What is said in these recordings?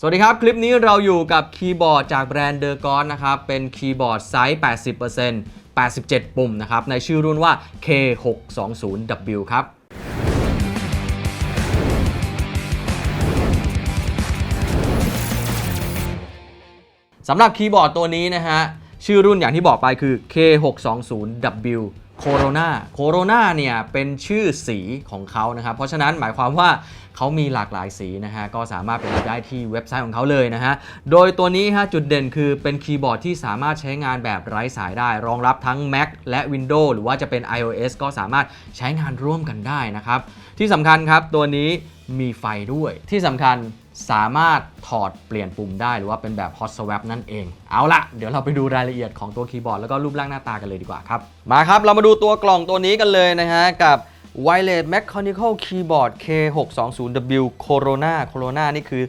สวัสดีครับ คลิปนี้เราอยู่กับคีย์บอร์ดจากแบรนด์เดอร์กอนนะครับ เป็นคีย์บอร์ดไซส์ 80% 87 ปุ่มนะครับ ในชื่อรุ่นว่า K620W ครับสำหรับคีย์บอร์ดตัวนี้นะฮะ ชื่อรุ่นอย่างที่บอกไปคือ K620W Corona Corona เนี่ยเป็นชื่อสีของเขานะครับ เพราะฉะนั้นหมายความว่าเขามีหลากหลายสีนะฮะ ก็สามารถไปดูได้ที่เว็บไซต์ของเขาเลยนะฮะ โดยตัวนี้ฮะจุดเด่นคือเป็นคีย์บอร์ดที่สามารถใช้งานแบบไร้สายได้ รองรับทั้ง Mac และ Windows หรือว่าจะเป็น iOS ก็สามารถใช้งานร่วมกันได้นะครับ ที่สำคัญครับตัวนี้มีไฟด้วยที่สำคัญ สามารถถอดเปลี่ยนปุ่มได้หรือว่าเป็นแบบ hot swap นั่นเอง เอาละเดี๋ยวเราไปดูรายละเอียดของตัวคีย์บอร์ดแล้วก็รูปร่างหน้าตากันเลยดีกว่าครับ มาครับ เรามาดูตัวกล่องตัวนี้กันเลยนะฮะ กับ Wireless Mechanical Keyboard K620W Corona Corona นี่คือ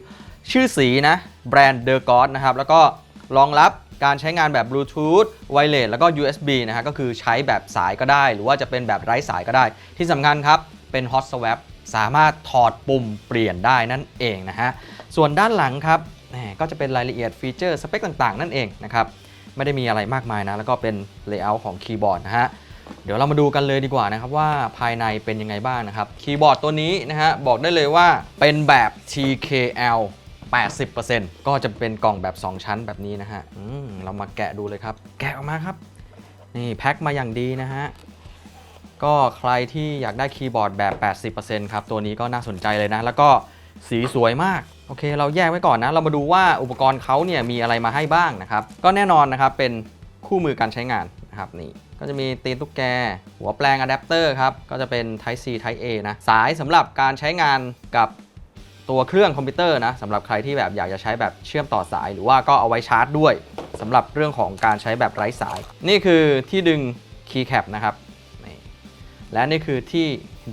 ชื่อสีนะ แบรนด์ The God นะครับ แล้วก็รองรับการใช้งานแบบ Bluetooth Wireless แล้วก็ USB นะฮะก็คือใช้แบบสายก็ได้ หรือว่าจะเป็นแบบไร้สายก็ได้ ที่สำคัญครับเป็น hot swap สามารถถอดปุ่มเปลี่ยนได้นั่นเองนะฮะ ส่วนด้านหลังครับก็จะเป็นรายละเอียดฟีเจอร์สเปคต่างๆ นั่นเองนะครับ ไม่ได้มีอะไรมากมายนะ แล้วก็เป็นเลเยอร์ของคีย์บอร์ดนะฮะ เดี๋ยวเรามาดูกันเลยดีกว่านะครับว่าภายในเป็นยังไงบ้างนะครับ คีย์บอร์ดตัวนี้นะฮะบอกได้เลยว่าเป็นแบบ TKL 80%ก็จะเป็นกล่องแบบ 2 ชั้นแบบนี้นะฮะเรามาแกะดูเลยครับ แกะออกมาครับ นี่แพ็คมาอย่างดีนะฮะ ก็ใครที่อยากได้คีย์บอร์ดแบบ 80%ครับ ตัวนี้ก็น่าสนใจเลยนะ แล้วก็สีสวยมาก โอเค เราแยกไว้ก่อนนะ เรามาดูว่าอุปกรณ์เขาเนี่ยมีอะไรมาให้บ้างนะครับ ก็แน่นอนนะครับ เป็นคู่มือการใช้งานนะครับนี่ก็จะมีตีนตุ๊กแก หัวแปลงอะแดปเตอร์ครับ ก็จะเป็น Type C Type A นะ สายสำหรับการใช้งานกับตัวเครื่องคอมพิวเตอร์นะสำหรับใครที่แบบอยากจะใช้แบบเชื่อมต่อสาย หรือว่าก็เอาไว้ชาร์จด้วยสำหรับเรื่องของการใช้แบบไร้สาย นี่คือที่ดึงคีย์แคปนะครับ และนี่คือที่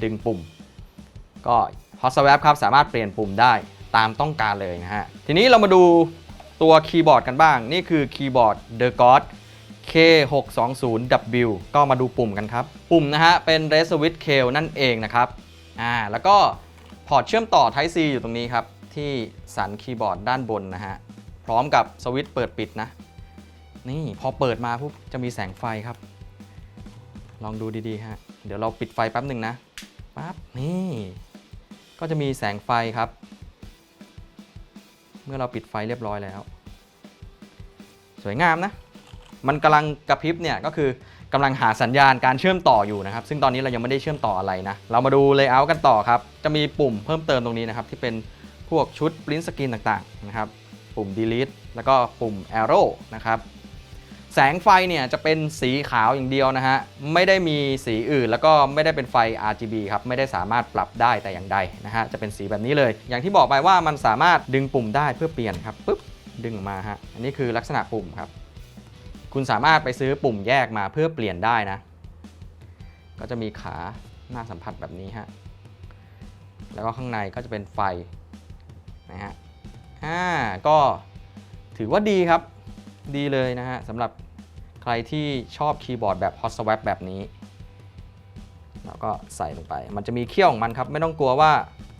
ดึงปุ่ม ก็ Hot Swap ครับสามารถเปลี่ยนปุ่มได้ตามต้องการเลยนะฮะ ทีนี้เรามาดูตัวคีย์บอร์ดกันบ้าง นี่คือคีย์บอร์ด The God K620W ก็มาดูปุ่มกันครับ ปุ่มนะฮะ เป็น r e s w i t c h c a l นั่นเองนะครับ อ่า แล้วก็พอร์ตเชื่อมต่อ Type C อยู่ตรงนี้ครับ ที่สันคีย์บอร์ดด้านบนนะฮะ พร้อมกับสวิตช์เปิดปิดนะ นี่พอเปิดมาปุ๊บจะมีแสงไฟครับ ลองดูดีๆฮะ เดี๋ยวเราปิดไฟแป๊บหนึ่งนะปั๊บนี่ก็จะมีแสงไฟครับ เมื่อเราปิดไฟเรียบร้อยแล้ว สวยงามนะ มันกำลังกระพริบเนี่ยก็คือกำลังหาสัญญาณการเชื่อมต่ออยู่นะครับ ซึ่งตอนนี้เรายังไม่ได้เชื่อมต่ออะไรนะ เรามาดูเลเยอร์กันต่อครับ จะมีปุ่มเพิ่มเติมตรงนี้นะครับ ที่เป็นพวกชุด print screen ต่างๆนะครับ ปุ่ม delete แล้วก็ปุ่ม arrow นะครับ แสงไฟเนี่ยจะเป็นสีขาวอย่างเดียวนะฮะ ไม่ได้มีสีอื่น แล้วก็ไม่ได้เป็นไฟ RGB ครับ ไม่ได้สามารถปรับได้แต่อย่างใดนะฮะ จะเป็นสีแบบนี้เลย อย่างที่บอกไปว่ามันสามารถดึงปุ่มได้เพื่อเปลี่ยนครับปุ๊บดึงมาฮะ อันนี้คือลักษณะปุ่มครับ คุณสามารถไปซื้อปุ่มแยกมาเพื่อเปลี่ยนได้นะ ก็จะมีขาหน้าสัมผัสแบบนี้ฮะ แล้วก็ข้างในก็จะเป็นไฟนะฮะ อ่า ก็ถือว่าดีครับ ดีเลยนะฮะสำหรับ ใครที่ชอบคีย์บอร์ดแบบ Hot Swap แบบนี้แล้วก็ใส่ลงไป มันจะมีเขี้ยวของมันครับ ไม่ต้องกลัวว่า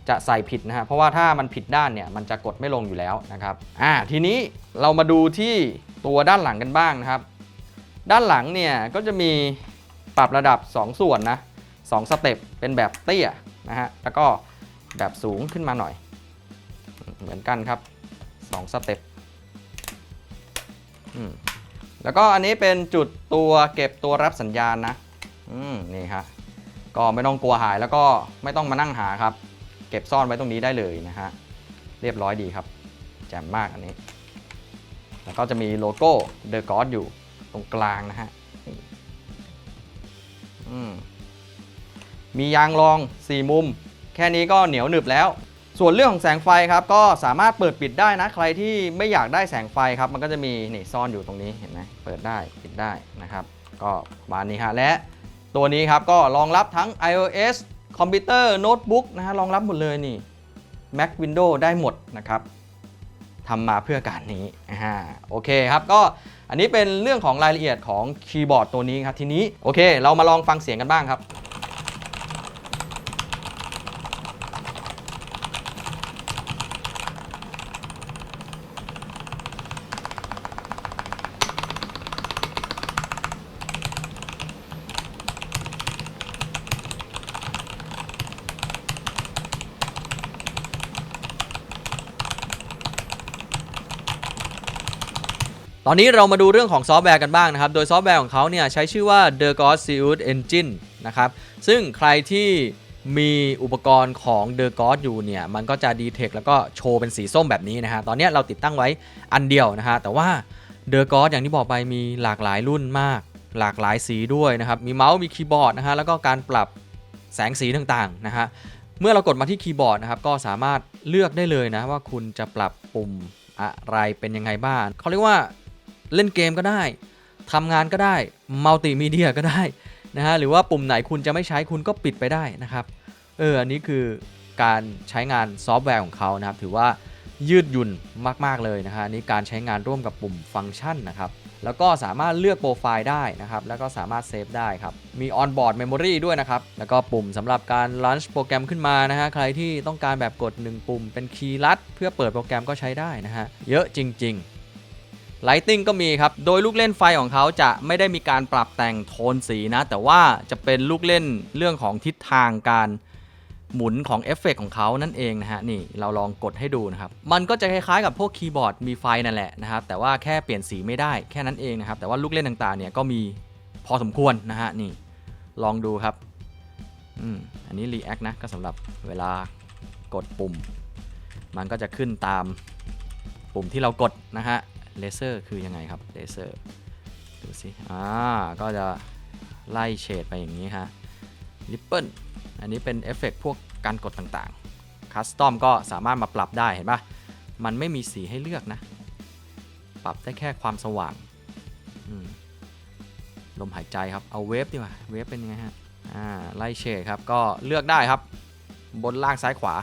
จะใส่ผิดนะฮะ เพราะว่าถ้ามันผิดด้านเนี่ย มันจะกดไม่ลงอยู่แล้วนะครับ อ่า ทีนี้เรามาดูที่ตัวด้านหลังกันบ้างนะครับ ด้านหลังเนี่ยก็จะมีปรับระดับ 2 ส่วนนะ2สเต็ป เป็นแบบเตี้ยนะฮะ แล้วก็แบบสูงขึ้นมาหน่อย เหมือนกันครับ 2 สเต็ป อืม แล้วก็อันนี้เป็นจุดตัวเก็บตัวรับสัญญาณนะ อืมนี่ครับก็ไม่ต้องกลัวหายแล้วก็ไม่ต้องมานั่งหาครับ เก็บซ่อนไว้ตรงนี้ได้เลยนะฮะเรียบร้อยดีครับแจ่มมากอันนี้ แล้วก็จะมีโลโก้ The God อยู่ตรงกลางนะฮะอืมมียางรอง 4 มุม แค่นี้ก็เหนียวหนึบแล้ว ส่วนเรื่องของแสงไฟครับก็สามารถเปิดปิดได้นะ ใครที่ไม่อยากได้แสงไฟครับ มันก็จะมีนี่ซ่อนอยู่ตรงนี้เห็นไหมเปิดได้ปิดได้นะครับ ก็ประมาณนี้ฮะและตัวนี้ครับก็รองรับทั้ง iOS คอมพิวเตอร์โน้ตบุ๊กนะฮะรองรับหมดเลยนี่ Mac Windows ได้หมดนะครับทำมาเพื่อการนี้อ่าโอเคครับก็อันนี้เป็นเรื่องของรายละเอียดของคีย์บอร์ดตัวนี้ครับทีนี้โอเค เรามาลองฟังเสียงกันบ้างครับ ตอนนี้เรามาดูเรื่องของซอฟต์แวร์กันบ้างนะครับ โดยซอฟต์แวร์ของเขาเนี่ยใช้ชื่อว่า The God s e u t Engine นะครับ ซึ่งใครที่มีอุปกรณ์ของ The God อยู่เนี่ย มันก็จะดีเทคแล้วก็โชว์เป็นสีส้มแบบนี้นะฮะ ตอนนี้เราติดตั้งไว้อันเดียวนะฮะ แต่ว่า The God อย่างที่บอกไปมีหลากหลายรุ่นมาก หลากหลายสีด้วยนะครับ มีเมาส์ มีคีย์บอร์ดนะฮะ แล้วก็การปรับแสงสีต่างๆนะฮะ เมื่อเรากดมาที่คีย์บอร์ดนะครับ ก็สามารถเลือกได้เลยนะว่าคุณจะปรับปุ่มอะไรเป็นยังไงบ้างเขาเรียกว่า เล่นเกมก็ได้ทำงานก็ได้มัลติมีเดียก็ได้นะฮะหรือว่าปุ่มไหนคุณจะไม่ใช้คุณก็ปิดไปได้นะครับเอออันนี้คือการใช้งานซอฟต์แวร์ของเขานะครับถือว่ายืดหยุ่นมาก ๆ เลยนะฮะนี้การใช้งานร่วมกับปุ่มฟังก์ชันนะครับแล้วก็สามารถเลือกโปรไฟล์ได้นะครับ แล้วก็สามารถเซฟได้ครับ มี onboard memory ด้วยนะครับ แล้วก็ปุ่มสำหรับการ launch โปรแกรมขึ้นมานะฮะ ใครที่ต้องการแบบกด 1 ปุ่มเป็นคีย์ลัด เพื่อเปิดโปรแกรมก็ใช้ได้นะฮะ เยอะจริง ๆ Lighting ก็มีครับ โดยลูกเล่นไฟของเขาจะไม่ได้มีการปรับแต่งโทนสีนะ แต่ว่าจะเป็นลูกเล่นเรื่องของทิศทางการหมุนของเอฟเฟกต์ของเขานั่นเองนะฮะ นี่เราลองกดให้ดูนะครับ มันก็จะคล้ายๆกับพวกคีย์บอร์ดมีไฟนั่นแหละนะครับ แต่ว่าแค่เปลี่ยนสีไม่ได้แค่นั้นเองนะครับ แต่ว่าลูกเล่นต่างๆเนี่ยก็มีพอสมควรนะฮะ นี่ลองดูครับอืมอันนี้ React นะ ก็สำหรับเวลากดปุ่ม มันก็จะขึ้นตามปุ่มที่เรากดนะฮะ เลเซอร์คือยังไงครับเลเซอร์ดูสิอ่าก็จะไล่เฉดไปอย่างนี้ฮะริปเปิลอันนี้เป็นเอฟเฟกต์พวกการกดต่างๆคัสตอมก็สามารถมาปรับได้เห็นปะมันไม่มีสีให้เลือกนะ ปรับได้แค่ความสว่างลมหายใจครับ เอาเวฟดีกว่าเวฟเป็นยังไงฮะอ่าไล่เฉดครับ ก็เลือกได้ครับ บนล่างซ้ายขวา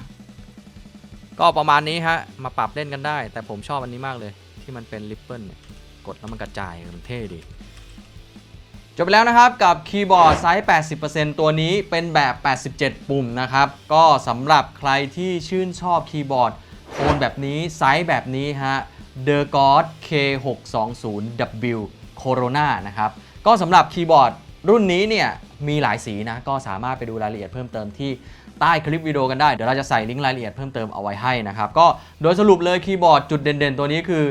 ก็ประมาณนี้ฮะ มาปรับเล่นกันได้ แต่ผมชอบอันนี้มากเลย ที่มันเป็นริปเปิลเนี่ยกดแล้วมันกระจายมันเท่ดี จบไปแล้วนะครับกับคีย์บอร์ดไซส์ 80%ตัวนี้เป็นแบบ 87 ปุ่มนะครับ ก็สำหรับใครที่ชื่นชอบคีย์บอร์ดโทนแบบนี้ไซส์แบบนี้ฮะ The God K620W Corona นะครับ ก็สำหรับคีย์บอร์ดรุ่นนี้เนี่ยมีหลายสีนะ ก็สามารถไปดูรายละเอียดเพิ่มเติมที่ใต้คลิปวิดีโอกันได้ เดี๋ยวเราจะใส่ลิงก์รายละเอียดเพิ่มเติมเอาไว้ให้นะครับ ก็โดยสรุปเลยคีย์บอร์ดจุดเด่นๆ ตัวนี้คือ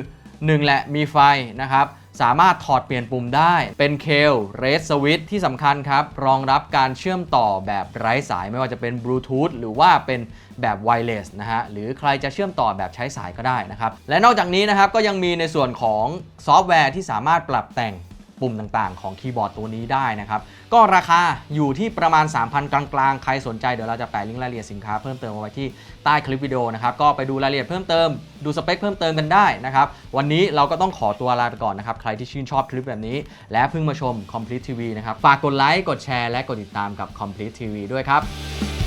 1แหละมีไฟนะครับสามารถถอดเปลี่ยนปุ่มได้เป็นเคลเรสสวิตที่สำคัญครับ รองรับการเชื่อมต่อแบบไร้สายไม่ว่าจะเป็นบลูทูธหรือว่าเป็นแบบไวเลสนะฮะ หรือใครจะเชื่อมต่อแบบใช้สายก็ได้นะครับ และนอกจากนี้นะครับก็ยังมีในส่วนของซอฟต์แวร์ที่สามารถปรับแต่ง ปุ่มต่างๆ ของคีย์บอร์ดตัวนี้ได้นะครับ ก็ราคาอยู่ที่ประมาณ 3,000 กลางๆ ใครสนใจเดี๋ยวเราจะแปะลิงก์รายละเอียดสินค้าเพิ่มเติมเอาไว้ที่ใต้คลิปวิดีโอนะครับ ก็ไปดูรายละเอียดเพิ่มเติม ดูสเปคเพิ่มเติมกันได้นะครับ วันนี้เราก็ต้องขอตัวลาไปก่อนนะครับ ใครที่ชื่นชอบคลิปแบบนี้ และเพิ่งมาชม Complete TV นะครับ ฝากกดไลค์ กดแชร์ และกดติดตามกับ Complete TV ด้วยครับ